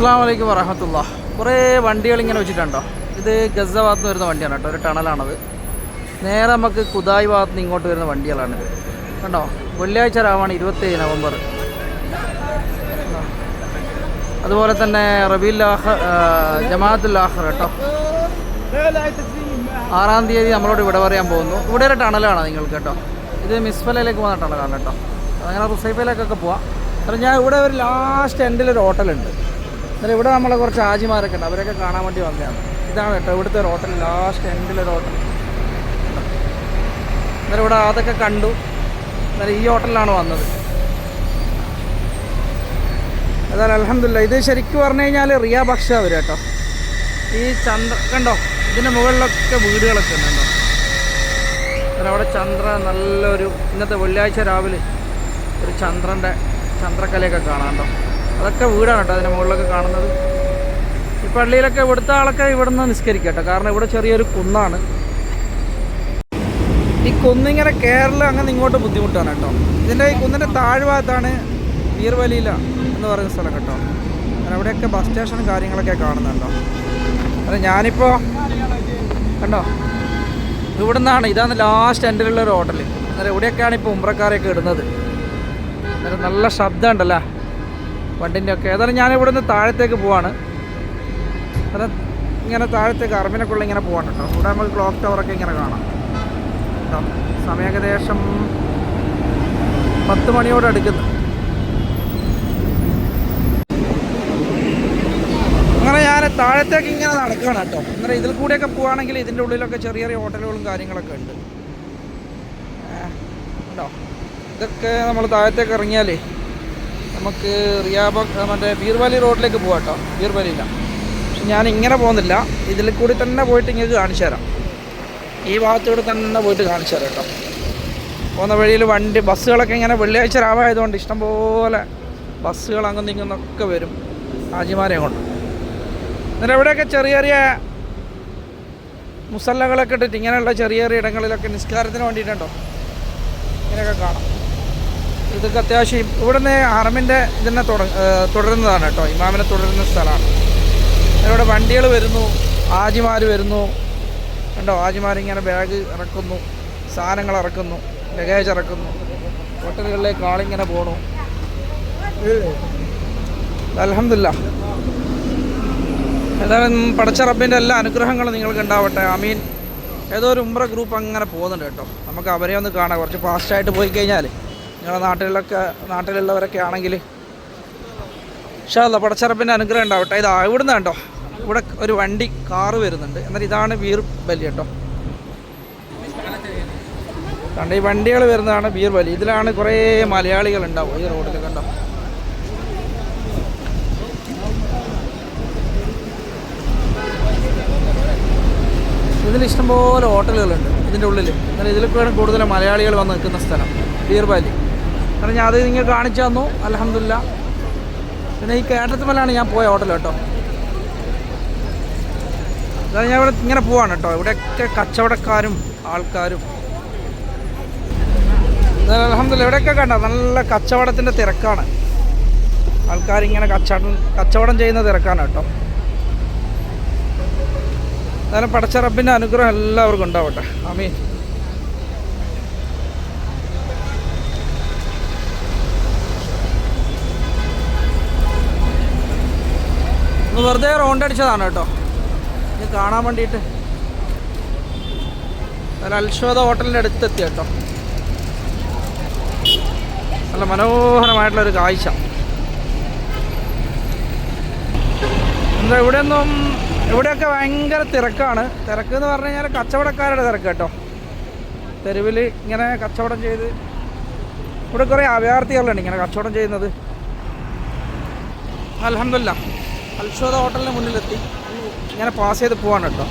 അസ്സാം വലൈക്കും വറഹമത്തുള്ള. കുറേ വണ്ടികൾ ഇങ്ങനെ വെച്ചിട്ടുണ്ടോ? ഇത് ഗസ ഭാഗത്ത് വരുന്ന വണ്ടിയാണ് കേട്ടോ ഒരു ടണലാണത്. നേരെ നമുക്ക് കുതായ് ഭാഗത്ത് നിന്ന് ഇങ്ങോട്ട് വരുന്ന വണ്ടികളാണിത് കണ്ടോ? വെള്ളിയാഴ്ച രാവാണ് ഇരുപത്തേഴ് നവംബർ. അതുപോലെ തന്നെ റബീൽ ലാഹർ ജമാഅത്തുൽ ആഹർ കേട്ടോ. ആറാം തീയതി നമ്മളോട് ഇവിടെ പറയാൻ പോകുന്നു. ഇവിടെ ഒരു ടണലാണ് നിങ്ങൾക്ക് കേട്ടോ. ഇത് മിസ്ഫലയിലേക്ക് പോകുന്ന ടണലാണ് കേട്ടോ. അങ്ങനെ റുസൈഫയിലേക്കൊക്കെ പോവാം. കാരണം ഞാൻ ഇവിടെ ഒരു ലാസ്റ്റ് എൻഡിൽ ഒരു ഹോട്ടലുണ്ട് എന്നാൽ ഇവിടെ നമ്മളെ കുറച്ച് ആജിമാരൊക്കെ ഉണ്ട്. അവരൊക്കെ കാണാൻ വേണ്ടി വന്നതാണ്. ഇതാണ് കേട്ടോ ഇവിടുത്തെ ഹോട്ടൽ ലാസ്റ്റ് എൻഡിലെ ഹോട്ടൽ എന്നാലും ഇവിടെ അതൊക്കെ കണ്ടു. എന്നാലും ഈ ഹോട്ടലിലാണ് വന്നത്. അതായത് അലഹമില്ല ഇത് ശരിക്കും പറഞ്ഞു കഴിഞ്ഞാൽ റിയ ഭക്ഷ്യ വരും കേട്ടോ. ഈ ചന്ദ്ര കണ്ടോ? ഇതിന്റെ മുകളിലൊക്കെ വീടുകളൊക്കെ ഉണ്ട് കേട്ടോ. അവിടെ ചന്ദ്ര നല്ലൊരു ഇന്നത്തെ വെള്ളിയാഴ്ച രാവിലെ ഒരു ചന്ദ്രന്റെ ചന്ദ്രക്കലയൊക്കെ കാണാം കേട്ടോ. അതൊക്കെ വീടാണ് കേട്ടോ അതിന്റെ മുകളിലൊക്കെ കാണുന്നത്. ഈ പള്ളിയിലൊക്കെ ഇവിടുത്തെ ആളൊക്കെ ഇവിടെ നിന്ന് നിസ്കരിക്കട്ടോ കാരണം ഇവിടെ ചെറിയൊരു കുന്നാണ്. ഈ കുന്നിങ്ങനെ കേരളം അങ്ങനെ ഇങ്ങോട്ട് ബുദ്ധിമുട്ടാണ് കേട്ടോ. ഇതിന്റെ ഈ കുന്നിന്റെ താഴ്ഭാഗത്താണ് വീർവലിയില എന്ന് പറയുന്ന സ്ഥലം കേട്ടോ. അവിടെയൊക്കെ ബസ് സ്റ്റേഷനും കാര്യങ്ങളൊക്കെ കാണുന്നുണ്ടോ അത് ഞാനിപ്പോൾ കണ്ടോ? നിന്നാണ് ഇതാണ് ലാസ്റ്റ് എൻഡിലുള്ള ഒരു ഹോട്ടൽ അന്നേരം ഇവിടെയൊക്കെയാണ് ഇപ്പോൾ ഉമ്രക്കാരെയൊക്കെ ഇടുന്നത്. അന്നേരം നല്ല ശബ്ദം ഉണ്ടല്ലോ? വണ്ടിന്റെ ഒക്കെ ഏതായാലും ഞാൻ നിന്ന് താഴത്തേക്ക് പോവാണ്. അന്നേരം ഇങ്ങനെ താഴത്തേക്ക് അറബിനൊക്കെയുള്ള ഇങ്ങനെ പോവാണ് കേട്ടോ. ഇവിടെ നമുക്ക് ക്ലോക്ക് ടവറൊക്കെ ഇങ്ങനെ കാണാം. കേട്ടോ. സമയം ഏകദേശം പത്ത് മണിയോട് അടുക്കുന്നു. അങ്ങനെ ഞാൻ താഴത്തേക്ക് ഇങ്ങനെ നടക്കുകയാണ് കേട്ടോ. അന്നേരം ഇതിൽ കൂടെയൊക്കെ പോവുകയാണെങ്കിൽ ഇതിന്റെ ഉള്ളിലൊക്കെ ചെറിയ ചെറിയ ഹോട്ടലുകളും കാര്യങ്ങളൊക്കെ ഉണ്ടോ? ഇതൊക്കെ നമ്മൾ താഴത്തേക്ക് ഇറങ്ങിയാലേ നമുക്ക് റിയാബ മറ്റേ ബീർവാലി റോഡിലേക്ക് പോകാം കേട്ടോ ബീർവാലിയില്ല പക്ഷെ ഞാൻ ഇങ്ങനെ പോകുന്നില്ല. ഇതിൽ കൂടി തന്നെ പോയിട്ട് ഇങ്ങനെ കാണിച്ചു തരാം. ഈ ഭാഗത്തൂടെ തന്നെ പോയിട്ട് കാണിച്ചു തരാം കേട്ടോ പോകുന്ന വഴിയിൽ വണ്ടി ബസ്സുകളൊക്കെ ഇങ്ങനെ വെള്ളിയാഴ്ച രാവായതുകൊണ്ട് ഇഷ്ടംപോലെ ബസ്സുകൾ അങ്ങ് ഇങ്ങുന്നൊക്കെ വരും. ഹാജിമാരെ കൊണ്ട്. എന്നിട്ട് എവിടെയൊക്കെ ചെറിയ ചെറിയ മുസല്ലകളൊക്കെ ഇട്ടിട്ട് ഇങ്ങനെയുള്ള ചെറിയ ചെറിയ ഇടങ്ങളിലൊക്കെ നിസ്കാരത്തിന് വേണ്ടിയിട്ടുണ്ടോ? ഇങ്ങനെയൊക്കെ കാണാം. ഇതൊക്കെ അത്യാവശ്യം ഇവിടുന്ന് ഹറമിന്റെ ഇതിനെ തുടരുന്നതാണ് കേട്ടോ. ഇമാമിനെ തുടരുന്ന സ്ഥലമാണ്. ഇവിടെ വണ്ടികൾ വരുന്നു ആജിമാർ വരുന്നു. കണ്ടോ? ആജിമാർ ഇങ്ങനെ ബാഗ് ഇറക്കുന്നു സാധനങ്ങൾ ഇറക്കുന്നു ലഗേജ് ഇറക്കുന്നു. ഹോട്ടലുകളിലേക്ക് ആളിങ്ങനെ പോണു. അലഹമില്ല ഏതായാലും പടച്ച റബ്ബിന്റെ എല്ലാ അനുഗ്രഹങ്ങളും നിങ്ങൾക്ക് ഉണ്ടാവട്ടെ. അമീൻ ഏതോ ഒരു ഉംറ ഗ്രൂപ്പ് അങ്ങനെ പോകുന്നുണ്ട് കേട്ടോ. നമുക്ക് അവരെ ഒന്ന് കാണാം. കുറച്ച് ഫാസ്റ്റായിട്ട് പോയി കഴിഞ്ഞാൽ നിങ്ങളുടെ നാട്ടിലൊക്കെ നാട്ടിലുള്ളവരൊക്കെ ആണെങ്കിൽ ഷാല്ല പടച്ചറപ്പിന്റെ അനുഗ്രഹം ഉണ്ടാവട്ടെ. ഇതാ ഇവിടുന്ന് കണ്ടോ? ഇവിടെ ഒരു വണ്ടി കാറ് വരുന്നുണ്ട്. എന്നാൽ ഇതാണ് വീർ ബലി കേട്ടോ. കണ്ട ഈ വണ്ടികൾ വരുന്നതാണ് ബീർ ബലി. ഇതിലാണ് കുറേ മലയാളികൾ ഉണ്ടാവും ഈ റോഡിൽ കണ്ടോ? ഇതിൽ ഇഷ്ടംപോലെ ഹോട്ടലുകളുണ്ട് ഇതിന്റെ ഉള്ളിൽ എന്നാൽ ഇതിലൊക്കെയാണ് കൂടുതൽ മലയാളികൾ വന്ന് നിൽക്കുന്ന സ്ഥലം. ബീർബാലി കാരണം ഞാൻ അത് നിങ്ങൾ കാണിച്ചു തന്നു. അലഹമില്ല പിന്നെ ഈ കേട്ടത്തുമലാണ് ഞാൻ പോയ ഹോട്ടൽ കേട്ടോ. അതായത് ഞാൻ ഇവിടെ ഇങ്ങനെ പോവാണ് കേട്ടോ. ഇവിടെയൊക്കെ കച്ചവടക്കാരും ആൾക്കാരും. അലഹമില്ല ഇവിടെയൊക്കെ കണ്ട? നല്ല കച്ചവടത്തിന്റെ തിരക്കാണ്. ആൾക്കാരിങ്ങനെ കച്ചവടം കച്ചവടം ചെയ്യുന്ന തിരക്കാണ് കേട്ടോ. എന്നാലും പടച്ച റബ്ബിന്റെ അനുഗ്രഹം എല്ലാവർക്കും ഉണ്ടാവട്ടെ. അമീൻ ഒന്ന് വെറുതെ റൗണ്ട് അടിച്ചതാണ് കേട്ടോ. ഇത് കാണാൻ വേണ്ടിയിട്ട് അൽശ്വത ഹോട്ടലിന്റെ അടുത്തെത്തി കേട്ടോ. നല്ല മനോഹരമായിട്ടുള്ളൊരു കാഴ്ച. എന്താ ഇവിടെയൊന്നും ഇവിടെയൊക്കെ ഭയങ്കര തിരക്കാണ്. തിരക്ക് എന്ന് പറഞ്ഞു കഴിഞ്ഞാൽ കച്ചവടക്കാരുടെ തിരക്ക് കേട്ടോ. തെരുവിൽ ഇങ്ങനെ കച്ചവടം ചെയ്ത് ഇവിടെ കുറേ അഭയാർത്ഥികളുണ്ട് ഇങ്ങനെ കച്ചവടം ചെയ്യുന്നത്. അലഹമില്ല അൽഷോദ ഹോട്ടലിന് മുന്നിലെത്തി. ഇങ്ങനെ പാസ് ചെയ്ത് പോവാണ് കേട്ടോ.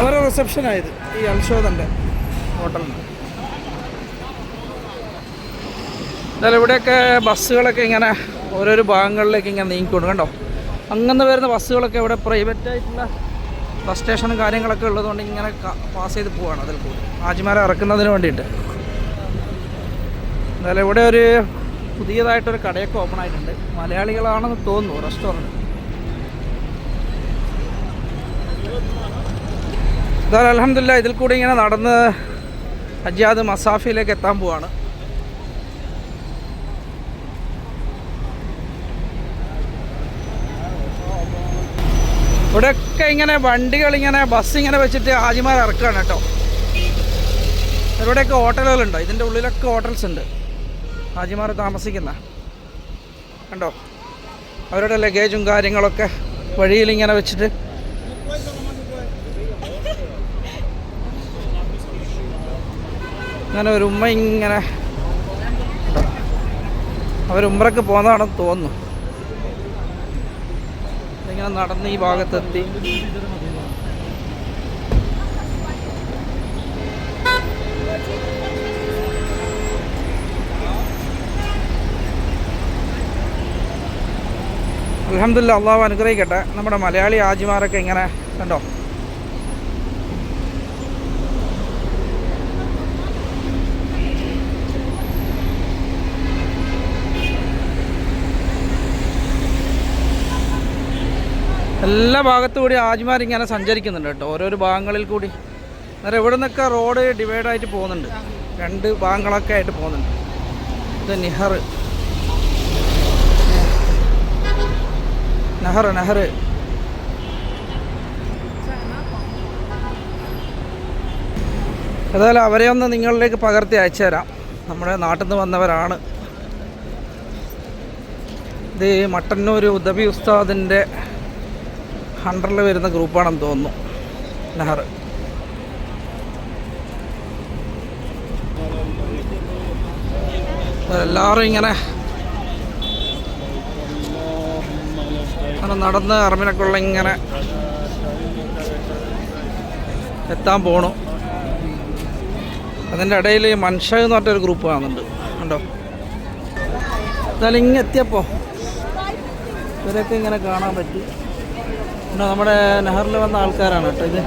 റിസപ്ഷൻ റിസപ്ഷനായത് ഈ അൽഷോദന്റെ ഹോട്ടലിന്. എന്നാലും ഇവിടെയൊക്കെ ബസ്സുകളൊക്കെ ഇങ്ങനെ ഓരോരോ ഭാഗങ്ങളിലേക്ക് ഇങ്ങനെ നീങ്ങിക്കൊണ്ട്. കണ്ടോ? അങ്ങനെ വരുന്ന ബസ്സുകളൊക്കെ ഇവിടെ പ്രൈവറ്റ് ആയിട്ടുള്ള ബസ് സ്റ്റേഷനും കാര്യങ്ങളൊക്കെ ഉള്ളതുകൊണ്ട് ഇങ്ങനെ പാസ് ചെയ്ത് പോവാണ് അതിൽ കൂടി. ഹാജിമാരെ ഇറക്കുന്നതിന് വേണ്ടിയിട്ട്. എന്തായാലും ഇവിടെ ഒരു പുതിയതായിട്ടൊരു കടയൊക്കെ ഓപ്പൺ ആയിട്ടുണ്ട്. മലയാളികളാണെന്ന് തോന്നുന്നു റെസ്റ്റോറന്റ് എന്തായാലും അലഹമില്ല ഇതിൽ കൂടി ഇങ്ങനെ നടന്ന് ഹജ്ജാദ് മസാഫിയിലേക്ക് എത്താൻ പോവാണ്. ഇവിടെയൊക്കെ ഇങ്ങനെ വണ്ടികൾ ഇങ്ങനെ ബസ് ഇങ്ങനെ വെച്ചിട്ട് ഹാജിമാർ ഇറക്കുകയാണ് കേട്ടോ. ഇവിടെയൊക്കെ ഹോട്ടലുകളുണ്ട്? ഇതിന്റെ ഉള്ളിലൊക്കെ ഹോട്ടൽസ് ഉണ്ട്. ഹാജിമാർ താമസിക്കുന്ന. കണ്ടോ? അവരുടെ ലഗേജും കാര്യങ്ങളൊക്കെ വഴിയിൽ ഇങ്ങനെ വെച്ചിട്ട്. അങ്ങനെ ഒരു ഉമ്മ ഇങ്ങനെ അവർ ഉമ്രക്ക് പോകുന്നതാണെന്ന് തോന്നുന്നു. ഇങ്ങനെ നടന്ന് ഈ ഭാഗത്തെത്തി. അലഹമില്ല അള്ളാഹു അനുഗ്രഹിക്കട്ടെ. നമ്മുടെ മലയാളി ആജിമാരൊക്കെ ഇങ്ങനെ കണ്ടോ? എല്ലാ ഭാഗത്തു കൂടി ആജിമാരിങ്ങനെ സഞ്ചരിക്കുന്നുണ്ട് കേട്ടോ. ഓരോരോ ഭാഗങ്ങളിൽ കൂടി. അന്നേരം ഇവിടെ നിന്നൊക്കെ റോഡ് ഡിവൈഡായിട്ട് പോകുന്നുണ്ട്. രണ്ട് ഭാഗങ്ങളൊക്കെ ആയിട്ട് പോകുന്നുണ്ട്. ഇത് നിഹർ. നെഹർ നെഹർ. ഏതായാലും അവരെ ഒന്ന് നിങ്ങളിലേക്ക് പകർത്തി അയച്ചു തരാം. നമ്മുടെ നാട്ടിൽ നിന്ന് വന്നവരാണ്. ഇത് മട്ടന്നൂർ ഉദബി ഉസ്താദിന്റെ ഹണ്ടറിൽ വരുന്ന ഗ്രൂപ്പാണെന്ന് തോന്നുന്നു. നെഹ്റു. എല്ലാവരും ഇങ്ങനെ അങ്ങനെ നടന്ന് അറമിനക്കുള്ള ഇങ്ങനെ എത്താൻ പോണു. അതിന്റെ ഇടയിൽ മൻഷ എന്ന് പറഞ്ഞൊരു ഗ്രൂപ്പ് കാണുന്നുണ്ട്. കണ്ടോ? എന്നാലും ഇങ്ങനെ എത്തിയപ്പോൾ ഇവരൊക്കെ ഇങ്ങനെ കാണാൻ പറ്റി. നമ്മുടെ നെഹറിൽ വന്ന ആൾക്കാരാണ് കേട്ടോ ഇത്.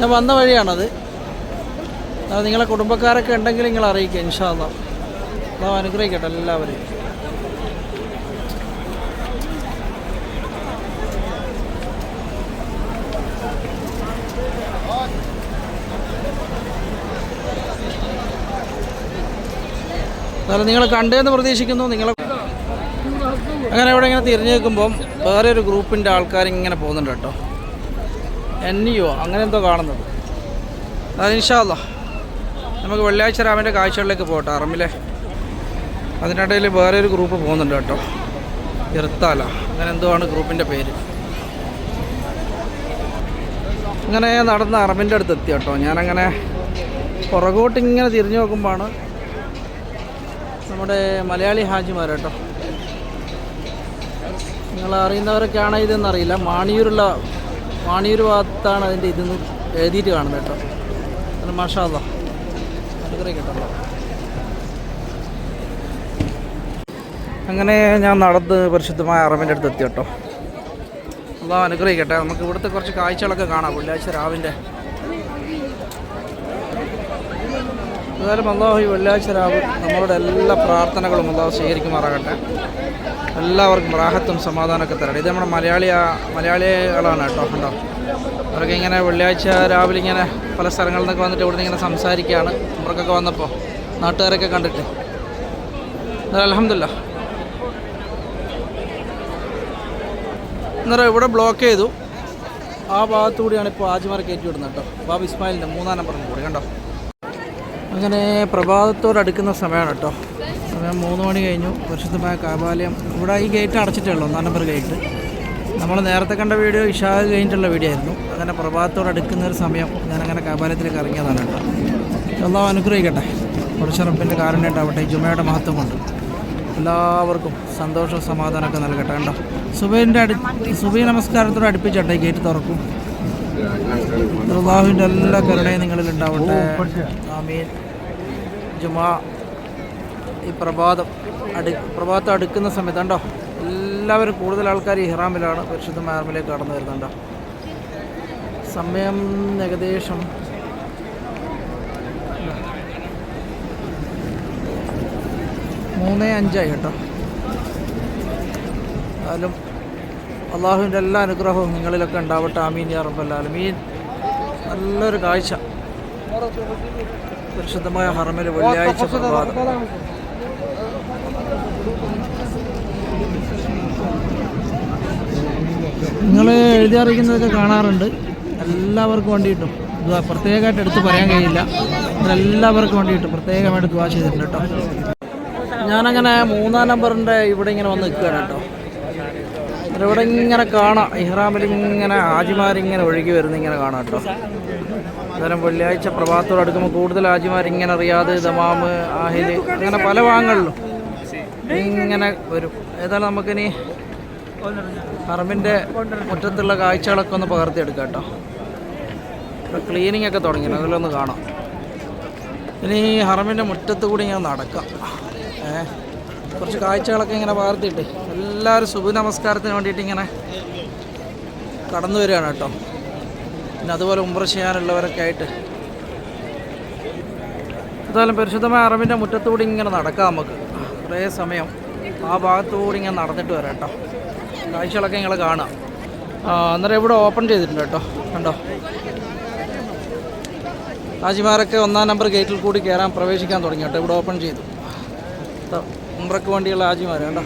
ഞാൻ വന്ന വഴിയാണത്. നിങ്ങളെ കുടുംബക്കാരൊക്കെ ഉണ്ടെങ്കിൽ നിങ്ങൾ അറിയിക്കുക ഇൻഷാല്ല അനുഗ്രഹിക്കട്ടെ എല്ലാവരെയും. എന്നാലും നിങ്ങൾ കണ്ടതെന്ന് പ്രതീക്ഷിക്കുന്നു. നിങ്ങൾ അങ്ങനെ ഇവിടെ ഇങ്ങനെ തിരിഞ്ഞു നിൽക്കുമ്പം വേറെ ഒരു ഗ്രൂപ്പിന്റെ ആൾക്കാർ ഇങ്ങനെ പോകുന്നുണ്ട് കേട്ടോ. എൻ യു അങ്ങനെ എന്തോ കാണുന്നത്. അത് ഇൻഷാല്ല നമുക്ക് വെള്ളിയാഴ്ച രാമന്റെ കാഴ്ചകളിലേക്ക് പോകട്ടെ അറമിലെ അതിനിടയിൽ വേറെ ഒരു ഗ്രൂപ്പ് പോകുന്നുണ്ട് കേട്ടോ. ഇർത്താല അങ്ങനെ എന്തോ ആണ് ഗ്രൂപ്പിന്റെ പേര്. അങ്ങനെ നടന്ന അറബിന്റെ അടുത്ത് എത്തി കേട്ടോ. ഞാനങ്ങനെ പുറകോട്ട് ഇങ്ങനെ തിരിഞ്ഞു നോക്കുമ്പോഴാണ് നമ്മുടെ മലയാളി ഹാജിമാർ കേട്ടോ നിങ്ങൾ അറിയുന്നവരൊക്കെയാണോ ഇതെന്നറിയില്ല മാണിയൂരുള്ള മാണിയൂർ ഭാഗത്താണ് അതിന്റെ ഇതെന്ന് എഴുതിയിട്ട് കാണുന്നത് കേട്ടോ. അത് മാഷാല്ല കേട്ടോ അങ്ങനെ ഞാൻ നടന്ന് പരിശുദ്ധമായ അറബിന്റെ അടുത്ത് എത്തി കേട്ടോ. അതാ അനുഗ്രഹിക്കട്ടെ. നമുക്ക് ഇവിടുത്തെ കുറച്ച് കാഴ്ചകളൊക്കെ കാണാം. വെള്ളിയാഴ്ച രാവിലെ ഏതായാലും അള്ളാഹു ഈ വെള്ളിയാഴ്ച രാവ് നമ്മളുടെ എല്ലാ പ്രാർത്ഥനകളും അള്ളാഹു സ്വീകരിക്കുമാറാകട്ടെ. എല്ലാവർക്കും റാഹത്തും സമാധാനമൊക്കെ തരട്ടെ. ഇത് നമ്മുടെ മലയാളി മലയാളികളാണ് കേട്ടോ കണ്ടോ? അവരൊക്കെ ഇങ്ങനെ വെള്ളിയാഴ്ച രാവിലെ ഇങ്ങനെ പല സ്ഥലങ്ങളിൽ നിന്നൊക്കെ വന്നിട്ട് ഇവിടെ ഇങ്ങനെ സംസാരിക്കുകയാണ്. അവർക്കൊക്കെ വന്നപ്പോൾ നാട്ടുകാരൊക്കെ കണ്ടിട്ട്. അലഹമില്ല അന്നേരം ഇവിടെ ബ്ലോക്ക് ചെയ്തു. ആ ഭാഗത്തു കൂടിയാണ് ഇപ്പോൾ ആജിമാർ കയറ്റി വിടുന്നത് കേട്ടോ. ബാബ് ഇസ്മായിലിന്റെ മൂന്നാം നമ്പർ കൂടി കണ്ടോ? അങ്ങനെ പ്രഭാതത്തോട് അടുക്കുന്ന സമയമാണ് കേട്ടോ. സമയം മൂന്ന് മണി കഴിഞ്ഞു. പരിശുദ്ധമായ കാബാലയം. ഇവിടെ ഈ ഗേറ്റ് അടച്ചിട്ടേ ഉള്ളൂ ഒന്നാം നമ്പർ ഗേറ്റ് നമ്മൾ നേരത്തെ കണ്ട വീഡിയോ ഇഷാ കഴിഞ്ഞിട്ടുള്ള വീഡിയോ ആയിരുന്നു. അങ്ങനെ പ്രഭാതത്തോട് അടുക്കുന്ന ഒരു സമയം ഞാനങ്ങനെ കാബാലയത്തിലേക്ക് ഇറങ്ങിയതാണ് കേട്ടോ. എല്ലാം അനുഗ്രഹിക്കട്ടെ. കുറച്ചുറപ്പിന്റെ കാരണം കാരുണ്യം ഉണ്ടാവട്ടെ. ഈ ജുമയുടെ മഹത്വം കൊണ്ട്. എല്ലാവർക്കും സന്തോഷവും സമാധാനമൊക്കെ നൽകട്ടെ കണ്ടോ സുബൈന്റെ അടു സുബൈ നമസ്കാരത്തോട് അടുപ്പിച്ചട്ടെ ഈ ഗേറ്റ് തുറക്കും. അള്ളാഹുവിന്റെ എല്ലാ കരുണയും നിങ്ങളിൽ ഉണ്ടാവട്ടെ. ആമീൻ. ജുമാ ഈ പ്രഭാതം അടു പ്രഭാതം അടുക്കുന്ന സമയത്ത് കണ്ടോ? എല്ലാവരും കൂടുതൽ ആൾക്കാർ ഇഹ്റാമിലാണ് പരിശുദ്ധ മാർമിലേക്ക് കടന്നു വരുന്നുണ്ടോ സമയം ഏകദേശം മൂന്നേ അഞ്ചായി കേട്ടോ. എന്നാലും അള്ളാഹുവിന്റെ എല്ലാ അനുഗ്രഹവും നിങ്ങളിലൊക്കെ ഉണ്ടാവട്ടെ. ആമീൻ യാ റബ്ബല്ലാലും ഈ നല്ലൊരു കാഴ്ച. പരിശുദ്ധമായ ഹറമിൽ വെള്ളിയാഴ്ച പ്രഭാതം. നിങ്ങൾ എഴുതി അറിയിക്കുന്നതൊക്കെ കാണാറുണ്ട്. എല്ലാവർക്കും വേണ്ടിയിട്ടും. പ്രത്യേകമായിട്ട് എടുത്ത് പറയാൻ കഴിയില്ല. എല്ലാവർക്കും വേണ്ടിയിട്ട് പ്രത്യേകമായിട്ട് ദുവാ ചെയ്തിട്ടുണ്ട് കേട്ടോ. ഞാനങ്ങനെ മൂന്നാം നമ്പറിന്റെ ഇവിടെ ഇങ്ങനെ വന്ന് നിൽക്കുകയാണ് കേട്ടോ. ഇവിടെ ഇങ്ങനെ കാണാം. ഇഹ്റാമിൽ ഇങ്ങനെ ആജിമാരിങ്ങനെ ഒഴുകി വരുന്ന ഇങ്ങനെ കാണാം കേട്ടോ. അന്നേരം വെള്ളിയാഴ്ച പ്രഭാതത്തോട് അടുക്കുമ്പോൾ കൂടുതൽ ആജിമാരിങ്ങനെ റിയാദ് ദമാമ് ആഹിൽ അങ്ങനെ പല ഭാഗങ്ങളിലും ഇങ്ങനെ വരും. ഏതായാലും നമുക്കിനി ഹറമിന്റെ മുറ്റത്തുള്ള കാഴ്ചകളൊക്കെ ഒന്ന് പകർത്തിയെടുക്കാം കേട്ടോ. ഇവിടെ ക്ലീനിങ് ഒക്കെ തുടങ്ങി അതിലൊന്ന് കാണാം. ഇനി ഹറമിന്റെ മുറ്റത്ത് കൂടി ഞാൻ നടക്കാം. ഏ കുറച്ച് കാഴ്ചകളൊക്കെ ഇങ്ങനെ പകർത്തിയിട്ട് എല്ലാവരും സുഖ നമസ്കാരത്തിന് വേണ്ടിയിട്ട് ഇങ്ങനെ കടന്നു വരികയാണ് കേട്ടോ. പിന്നെ അതുപോലെ ഉംറ ചെയ്യാനുള്ളവരൊക്കെ ആയിട്ട്. എന്തായാലും പരിശുദ്ധമായ അറബിന്റെ മുറ്റത്തുകൂടി ഇങ്ങനെ നടക്കാം നമുക്ക്. കുറേ സമയം ആ ഭാഗത്തുകൂടി ഇങ്ങനെ നടന്നിട്ട് വരാം കേട്ടോ. കാഴ്ചകളൊക്കെ നിങ്ങൾ കാണാം. അന്നേരം ഇവിടെ ഓപ്പൺ ചെയ്തിട്ടുണ്ട് കേട്ടോ. കണ്ടോ? ഹാജിമാരൊക്കെ ഒന്നാം നമ്പർ ഗേറ്റിൽ കൂടി കയറാൻ പ്രവേശിക്കാൻ തുടങ്ങി കേട്ടോ. ഇവിടെ ഓപ്പൺ ചെയ്തു. ഉംറക്ക് വേണ്ടിയുള്ള ഹാജിമാർ കണ്ടോ?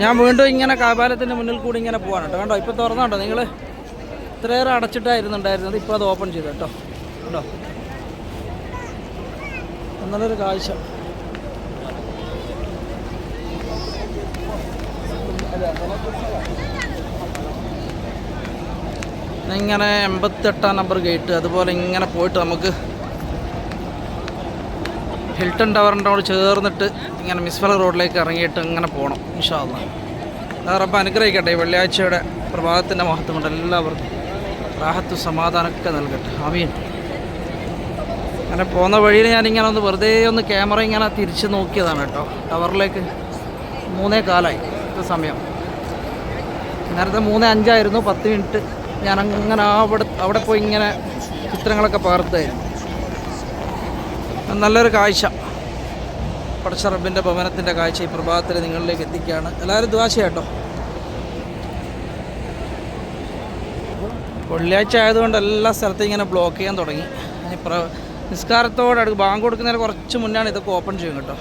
ഞാൻ വീണ്ടും ഇങ്ങനെ കാപാലത്തിന്റെ മുന്നിൽ കൂടി ഇങ്ങനെ പോകാൻ കേട്ടോ. കണ്ടോ? ഇപ്പോൾ തുറന്നുണ്ടോ നിങ്ങൾ ഇത്രയേറെ അടച്ചിട്ടായിരുന്നുണ്ടായിരുന്നത്. ഇപ്പോൾ അത് ഓപ്പൺ ചെയ്തു കേട്ടോ. കണ്ടോ? നല്ലൊരു കാഴ്ച. ഇങ്ങനെ എൺപത്തെട്ടാം നമ്പർ ഗേറ്റ് അതുപോലെ ഇങ്ങനെ പോയിട്ട് നമുക്ക് ഹിൽട്ടൺ ടവറിന്റെ അവിടെ ചേർന്നിട്ട് ഇങ്ങനെ മിസ്ഫല റോഡിലേക്ക് ഇറങ്ങിയിട്ട് ഇങ്ങനെ പോകണം ഇൻഷാല്ല റബ്ബ് അനുഗ്രഹിക്കട്ടെ ഈ വെള്ളിയാഴ്ചയുടെ പ്രഭാതത്തിന്റെ മഹത്വം കൊണ്ട് എല്ലാവർക്കും റാഹത്തു സമാധാനമൊക്കെ നൽകട്ടെ. അമീൻ അങ്ങനെ പോകുന്ന വഴിയിൽ ഞാനിങ്ങനെ ഒന്ന് വെറുതെ ഒന്ന് ക്യാമറ ഇങ്ങനെ തിരിച്ച് നോക്കിയതാണ് കേട്ടോ. ടവറിലേക്ക് മൂന്നേ കാലായി സമയം. നേരത്തെ മൂന്നേ അഞ്ചായിരുന്നു പത്ത് മിനിറ്റ് ഞാൻ അങ്ങനെ അവിടെ അവിടെ പോയി ഇങ്ങനെ ചിത്രങ്ങളൊക്കെ പകർത്തായിരുന്നു നല്ലൊരു കാഴ്ച. പടച്ച റബ്ബിന്റെ ഭവനത്തിന്റെ കാഴ്ച ഈ പ്രഭാതത്തിൽ നിങ്ങളിലേക്ക് എത്തിക്കുകയാണ്. എല്ലാവരും ദ്വാശ കേട്ടോ. വെള്ളിയാഴ്ച ആയതുകൊണ്ട് എല്ലാ സ്ഥലത്തും ഇങ്ങനെ ബ്ലോക്ക് ചെയ്യാൻ തുടങ്ങി. പ്ര നിസ്കാരത്തോടെ അടുത്ത് ബാങ്ക് കൊടുക്കുന്നതിന് കുറച്ച് മുന്നാണ് ഇതൊക്കെ ഓപ്പൺ ചെയ്യും കേട്ടോ.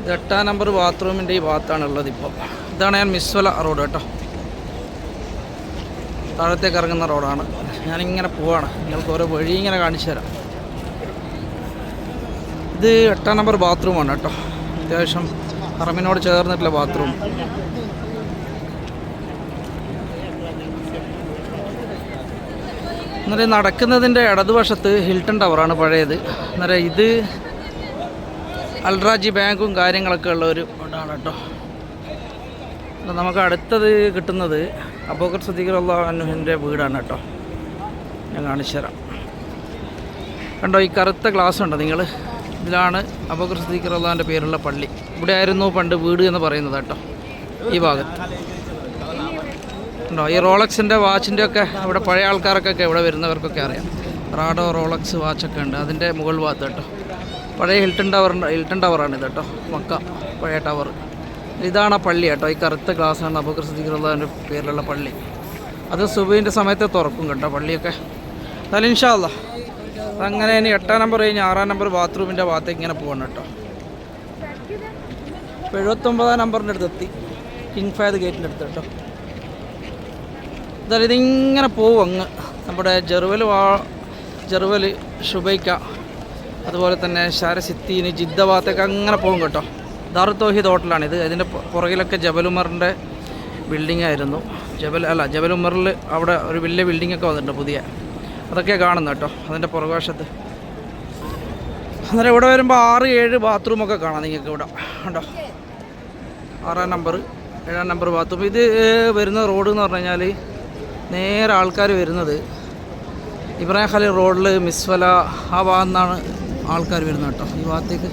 ഇത് എട്ടാം നമ്പർ ബാത്റൂമിന്റെ ഈ ഭാഗത്താണ് ഉള്ളത് ഇപ്പോൾ ഇതാണ് ഞാൻ മിസ്വല റോഡ് കേട്ടോ. താഴത്തേക്ക് ഇറങ്ങുന്ന റോഡാണ്. ഞാനിങ്ങനെ പോവാണ്. നിങ്ങൾക്ക് ഓരോ വഴി ഇങ്ങനെ കാണിച്ചു തരാം. ഇത് എട്ടാം നമ്പർ ബാത്റൂമാണ് കേട്ടോ. അത്യാവശ്യം പറമ്പിനോട് ചേർന്നിട്ടുള്ള ബാത്റൂം അന്നേരം നടക്കുന്നതിന്റെ ഇടതുവശത്ത് ഹിൽട്ടൺ ടവറാണ് പഴയത്. അന്നേരം ഇത് അൽറാജി ബാങ്കും കാര്യങ്ങളൊക്കെ ഉള്ള ഒരു ഇതാണ് കേട്ടോ. നമുക്ക് അടുത്തത് കിട്ടുന്നത് അബൂക്കർ അള്ളാഹു അനുഹിന്റെ വീടാണ് കേട്ടോ. ഞാൻ കാണിച്ചു തരാം കണ്ടോ ഈ കറുത്ത ഗ്ലാസ് ഉണ്ടോ നിങ്ങൾ? ഇതിലാണ് അബൂക്കർ സദീഖർ പേരുള്ള പള്ളി. ഇവിടെ ആയിരുന്നു പണ്ട് വീട് എന്ന് പറയുന്നത് കേട്ടോ ഈ ഭാഗത്ത്. ഉണ്ടോ ഈ റോളക്സിന്റെ വാച്ചിന്റെ ഒക്കെ ഇവിടെ പഴയ ആൾക്കാർക്കൊക്കെ ഇവിടെ വരുന്നവർക്കൊക്കെ അറിയാം. റാഡോ റോളക്സ് വാച്ചൊക്കെ ഉണ്ട്. അതിന്റെ മുകൾ ഭാഗത്ത് കേട്ടോ. പഴയ ഹിൽട്ടൺ ടവർ ഹിൽട്ടൺ ടവറാണ് ഇത് കേട്ടോ മക്ക പഴയ ടവർ. ഇതാണ് ആ പള്ളി കേട്ടോ. ഈ കറുത്ത ഗ്ലാസ്സാണ് അബൂക്കർ സിദ്ദീഖുള്ളതിന്റെ പേരിലുള്ള പള്ളി. അത് സുബൈന്റെ സമയത്ത് തുറക്കും കേട്ടോ പള്ളിയൊക്കെ. എന്നാലും അങ്ങനെ ഇനി എട്ടാം നമ്പർ കഴിഞ്ഞ് ആറാം നമ്പർ ബാത്റൂമിന്റെ ഭാഗത്തേക്ക് ഇങ്ങനെ പോകണം കേട്ടോ. ഇപ്പോൾ എഴുപത്തൊമ്പതാം നമ്പറിന്റെ അടുത്ത് എത്തി കിങ് ഫയർ ഗേറ്റിന്റെ അടുത്ത് കേട്ടോ. എന്തായാലും ഇതിങ്ങനെ പോവും അങ്ങ്. നമ്മുടെ ജെറുവൽ വാ ജെറുവൽ ഷുബൈക്ക അതുപോലെ തന്നെ ഷാരസിത്തീന് ജിദ്ദ ഭാഗത്തേക്ക് അങ്ങനെ പോകും കേട്ടോ. ദാറു തോഹിദ് ഇത് ഇതിന്റെ പുറകിലൊക്കെ ജബലുമറിന്റെ ബിൽഡിംഗ് ആയിരുന്നു ജബൽ അല്ല ജബലുമറിൽ അവിടെ ഒരു വലിയ ബിൽഡിംഗ് ഒക്കെ വന്നിട്ടുണ്ട് പുതിയ. അതൊക്കെ കാണുന്നു കേട്ടോ അതിന്റെ പുറകുവശത്ത്. അന്നേരം ഇവിടെ വരുമ്പോൾ ആറ് ഏഴ് ബാത്റൂമൊക്കെ കാണാം നിങ്ങൾക്ക് ഇവിടെ. ഉണ്ടോ ആറാം നമ്പർ ഏഴാം നമ്പർ ബാത്റൂം. ഇത് വരുന്ന റോഡ് എന്ന് പറഞ്ഞു കഴിഞ്ഞാൽ നേരെ ആൾക്കാർ വരുന്നത് ഇബ്രാഹിം ഖലീൽ റോഡിൽ മിസ്വല ആ ഭാഗത്തു നിന്നാണ് ആൾക്കാർ വരുന്നത് കേട്ടോ. ഈ ഭാഗത്തേക്ക്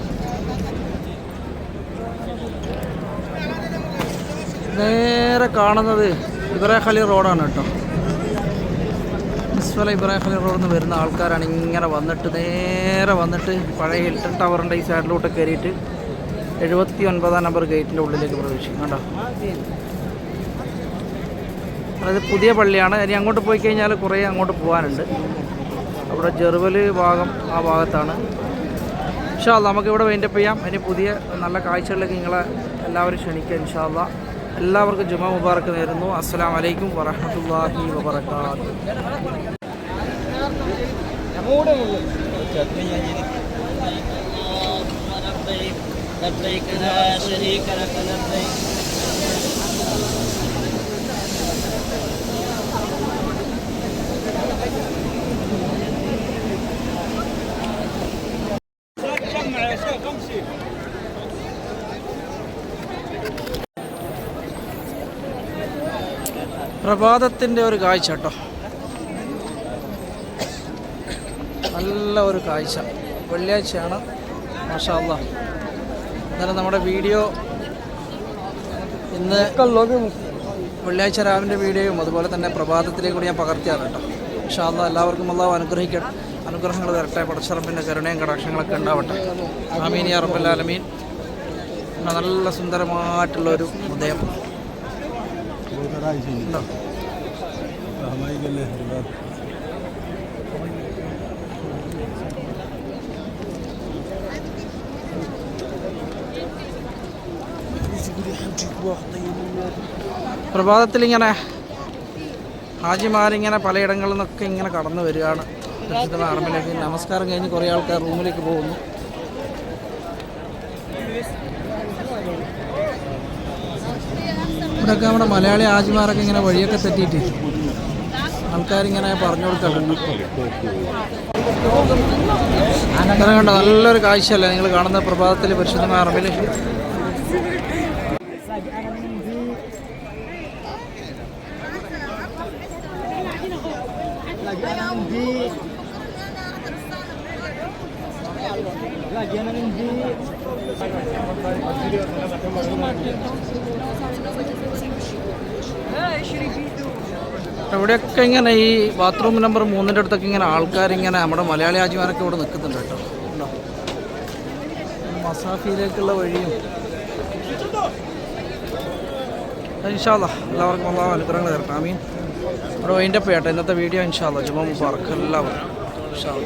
നേരെ കാണുന്നത് ഇബ്രാഹിം റോഡാണ് കേട്ടോ. മിസ്വല ഇബ്രാഹിം റോഡിൽ നിന്ന് വരുന്ന ആൾക്കാരാണ് ഇങ്ങനെ വന്നിട്ട് നേരെ വന്നിട്ട് പഴയ ഹിൽട്ടൺ ടവറിന്റെ ഈ സൈഡിലോട്ട് കയറിയിട്ട് എഴുപത്തി ഒൻപതാം നമ്പർ ഗേറ്റിന്റെ ഉള്ളിലേക്ക് പ്രവേശിക്കും കേട്ടോ അതായത് പുതിയ പള്ളിയാണ്. ഇനി അങ്ങോട്ട് പോയി കഴിഞ്ഞാൽ കുറേ അങ്ങോട്ട് പോകാനുണ്ട്. അവിടെ ജെറുവൽ ഭാഗം ആ ഭാഗത്താണ്. ഇൻഷാല്ല നമുക്കിവിടെ വെയിന്റപ്പ് ചെയ്യാം. ഇനി പുതിയ നല്ല കാഴ്ചകളിലേക്ക് നിങ്ങളെ എല്ലാവരും ക്ഷണിക്കുക ഇൻഷാല്ല എല്ലാവർക്കും ജുമ മുബാറക്ക് നേരുന്നു അസ്സലാം വലൈക്കും വറഹമത്തല്ലാഹി വബർക്കാത്തു لبيك لا شريك لك لبيك പ്രഭാതത്തിന്റെ ഒരു കാഴ്ച കേട്ടോ. നല്ല ഒരു കാഴ്ച. വെള്ളിയാഴ്ചയാണ്. മാഷാല്ല എന്നാലും നമ്മുടെ വീഡിയോ ഇന്ന് വെള്ളിയാഴ്ച രാവിലെ വീഡിയോയും അതുപോലെ തന്നെ പ്രഭാതത്തിലേക്ക് കൂടി ഞാൻ പകർത്തിയാണ് കേട്ടോ. പക്ഷേ അല്ല എല്ലാവർക്കും അള്ളാഹു അനുഗ്രഹിക്കട്ടെ അനുഗ്രഹങ്ങൾ തരട്ടെ. പടച്ചറമ്പിന്റെ കരുണയും കടാക്ഷങ്ങളൊക്കെ ഉണ്ടാവട്ടെ. ആമീൻ അറബല്ലാലമീൻ നല്ല സുന്ദരമായിട്ടുള്ളൊരു ഉദയം. ഉണ്ടോ പ്രഭാതത്തിൽ ഇങ്ങനെ ഹാജിമാരിങ്ങനെ പലയിടങ്ങളിൽ നിന്നൊക്കെ ഇങ്ങനെ കടന്നു വരികയാണ്. നമസ്കാരം കഴിഞ്ഞ് കുറേ ആൾക്കാർ റൂമിലേക്ക് പോകുന്നു. ഇവിടെയൊക്കെ നമ്മുടെ മലയാളി ആജിമാരൊക്കെ ഇങ്ങനെ വഴിയൊക്കെ തെറ്റിയിട്ട് ആൾക്കാരിങ്ങനെ പറഞ്ഞു കൊടുക്കാറുണ്ട്. കണ്ട? നല്ലൊരു കാഴ്ചയല്ലേ നിങ്ങൾ കാണുന്ന പ്രഭാതത്തിൽ പരിശുദ്ധമായ അറബിൽ ഇവിടെയൊക്കെ ഇങ്ങനെ ഈ ബാത്റൂം നമ്പർ മൂന്നിന്റെ അടുത്തൊക്കെ ഇങ്ങനെ ആൾക്കാരിങ്ങനെ നമ്മുടെ മലയാളി ആജിമാരൊക്കെ ഇവിടെ നിൽക്കുന്നുണ്ട് കേട്ടോ. മസാഫിയിലേക്കുള്ള വഴിയും. ഇൻഷാല്ല എല്ലാവർക്കും നല്ല അനുഗ്രഹങ്ങൾ തരട്ടെ. ആമീൻ. ഇവിടെ വൈൻഡപ്പ് ചെയ്യട്ടെ ഇന്നത്തെ വീഡിയോ ഇൻഷാല്ല ജുമ മുബാർക്ക് ഇൻഷാല്ല